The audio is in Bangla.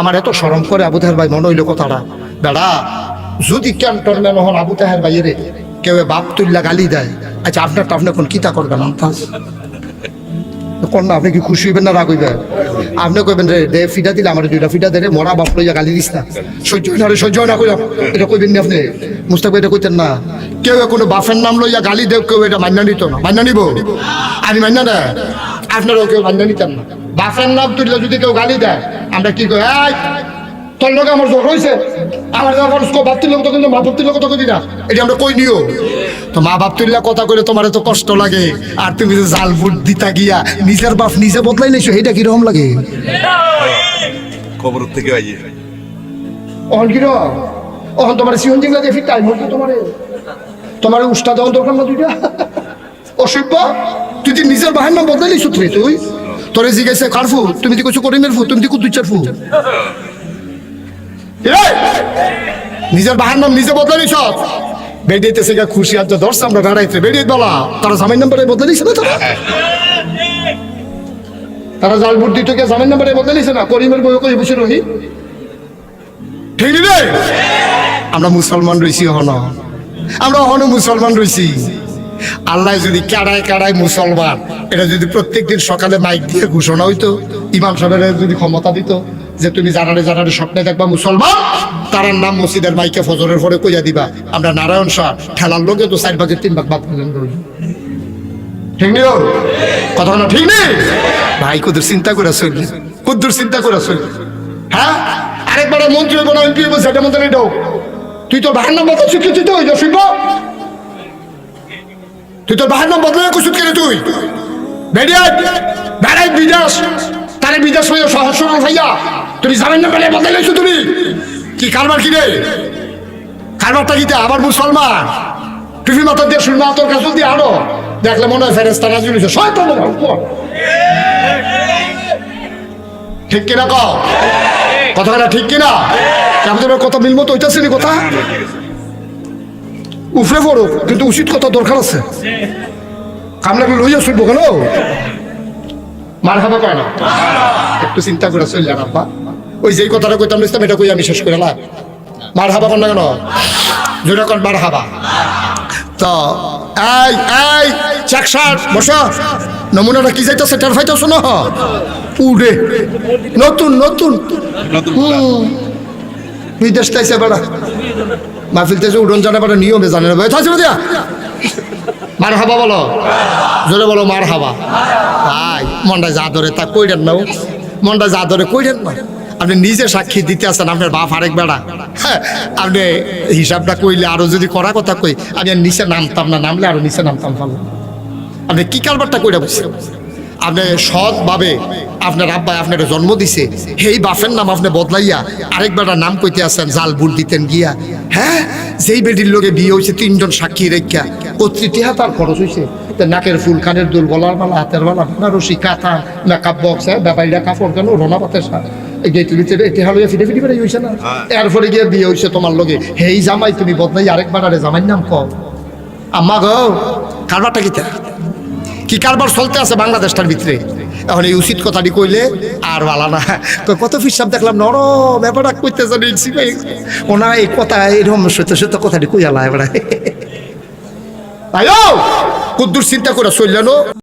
আমার এত সরম করে আবু তাহের ভাই, মনে হইল কথাটা। বেড়া, যদি ক্যান্টনম্যান হন আবু তাহের ভাইয়েরে কেউ বাপ তুল্লা গালি দেয়। আচ্ছা আপনারটা আপনি কোন কিতা করবেন, আন্তাজ? কোন না, আপনি কি খুশি হইবেন না রাগ হইবেন? আপনি কইবেন রে, দে ফিটা দিলে আমার দুইটা ফিটা দে মরা বাপ লইয়া গালি দিস না। সহ্য হয় না রে, সহ্য হয় না, কইলাম। এটা কইবেন না আপনি? মুস্তাক ভাই এটা কইতেন না। কেউ কোনো বাপের নাম লইয়া গালি দেও, কেউ এটা মান্য নিত না। মান্য নিব? আমি মান্য না। আপনারাও কেউ মান্য নিতেন না। বাপের নাম তুললে যদি কেউ গালি দেয় আমরা কি কই এই তোর লোক আমার জোর হয়েছে আমার আমার বাপ তুললে কথা কিন্তু মা বাপ তুললে কথা কই না। এটা আমরা কই নিও? তো মা বাপ তুললে কথা কইলে তোমার এত কষ্ট লাগে। আর তুমি যে জাল ফুট দিতা গিয়া নিজের বাপ নিজে বদলাই নিছো এটা কীরকম লাগে? খবর থেকে আইয়ে। অহন কিরম অহন তোমার সিহন জিংলা দিয়ে টাইম হতো তোমার। তোমার উস্তাদ দেওয়ার দরকার না দুইটা। অসভ্য? তুই তুই নিজের বাহের নাম বদলাই নিছো তুই তুই? তোরে জিজ্ঞাসা, কার ফু তুমি তো কিছু করিমের ফু তুমি তো কুদ্দুচার ফু নিজের বাহার নাম নিজে বদলে নিছ। বেডিয়েতেছে গা খুশি আজ দর্শ আমরা বেড়াইতে বলা। তারা জামাই নাম্বারে বদলে নিছে না তারা? তারা জাল বুদ্ধি থেকে জামাই নাম্বারে বদলে নিছে না? করিমের বই কই বসে রহি? ঠিক রে আমরা মুসলমান রইছি হন আমরা হন মুসলমান রইছি। আল্লাহ যদি কাড়ায় কাড়ায় মুসলমান, এটা যদি প্রত্যেকদিন সকালে মাইক দিয়ে ঘোষণা হইতো, ইমাম সাহেবের যদি ক্ষমতা দিত, যে তুমি জানারে জানারে স্বপ্নে দেখবা মুসলমান, তারার নাম মসজিদের মাইকে ফজরের পরে কইয়া দিবা। আমরা নারায়ণ শাহ ঠেলার লোকে তো চার ভাগের তিন ভাগ বাদ ঠিক নিও কথা না ঠিক নেই? ভাই কুদুর চিন্তা করে চললে কুদ্দুর চিন্তা করে চললে হ্যাঁ? আরেকবার মন্ত্রী হইব এমপি হইব, সেটা মতো তুই তুই তোর বাহার নাম বদলে কুসুত কেন তুই? বেরিয়ে বিদেশ তারে বিদেশ হইয়া সহজ সরল ভাইয়া তুমি জানেন না বেড়ে বদলে তুমি। কি কারবার কি কারবারটা কি দে? আবার মুসলমান? টুপি মাথা দিয়ে শুনবা তোর কাছে দিয়ে আরও দেখলে মনে হয় ফেরেস্তা রাজি হয়েছে শয়তান। ঠিক কিনা কথাটা ঠিক কিনা? আমাদের কথা মিল মতো হইতেছে কথা। উফরে পড়ো কিন্তু উচিত কথা দরকার আছে। কামলা লইয়া শুনব কেন? মার খাবা কয় না। একটু চিন্তা করে চললে আব্বা। ওই যে কথাটা কইতাম ইসলাম এটা কই আমি শেষ করে না মার হাবা কর না কেন? জোরে কর মার হাবা তো এই এই চাকসার বসা। নমুনাটা কি যাইতেছে টের ফাইতেছো না? উড়ে। নতুন নতুন। বিদেশ তাইছে বেড়া। মাহফিল উড়ন জানা বেড়া নিয়মে জানে না থাকছে দিয়া মার হাবা বলো। জোরে বলো মার হাবা ভাই মনটা যা ধরে তা কইরেন না। মনটা যা ধরে কইরেন না। আপনি নিজে সাক্ষী দিতে আছেন আপনার বাপ আরেক বেড়া। হ্যাঁ, আপনি হিসাবটা কইলে আরও যদি করা কথা কই আমি আর নিচে নামতাম না নামলে আরও নিচে নামতাম ভালো। আপনি কি কারবারটা কইরা বসছেন? আপনি সৎভাবে আপনার আব্বা আপনার জন্ম দিছে সেই বাপের নাম আপনি বদলাইয়া আরেকবার নাম কইতে আসেন জাল বুট দিতেন গিয়া। হ্যাঁ? যেই বেডির লোকে বিয়ে হয়েছে তিনজন সাক্ষী রেখা। কর্তৃত্ব তার খরচ হয়েছে নাকের ফুল কানের দুল গলার মালা হাতের মালা রশি কাঁথা মেকআপ বক্স হ্যাঁ ব্যাপারীরা কাপড় কেন রোনা এই গেট ভিতরে এটি হলো ফিটে ফিটে বেড়ে হয়েছে না? এরপরে গিয়ে বিয়ে হয়েছে তোমার লগে। হেই জামাই তুমি বদলাই আরেকবার আরে জামাইর নাম কও। আম্মা গো কারবারটা কিতা? কি কারবার চলতে আছে বাংলাদেশটার ভিতরে? এখন এই উচিত কথাটি কইলে আর বলা না। তো কত ফিসাব দেখলাম, নরম ব্যাপারটা কইতে জানি ওনার এই কথা এরকম সত্য সত্য কথাটি কইয়ালা এবার আয়ো কুদ্দুর চিন্তা করে চললেন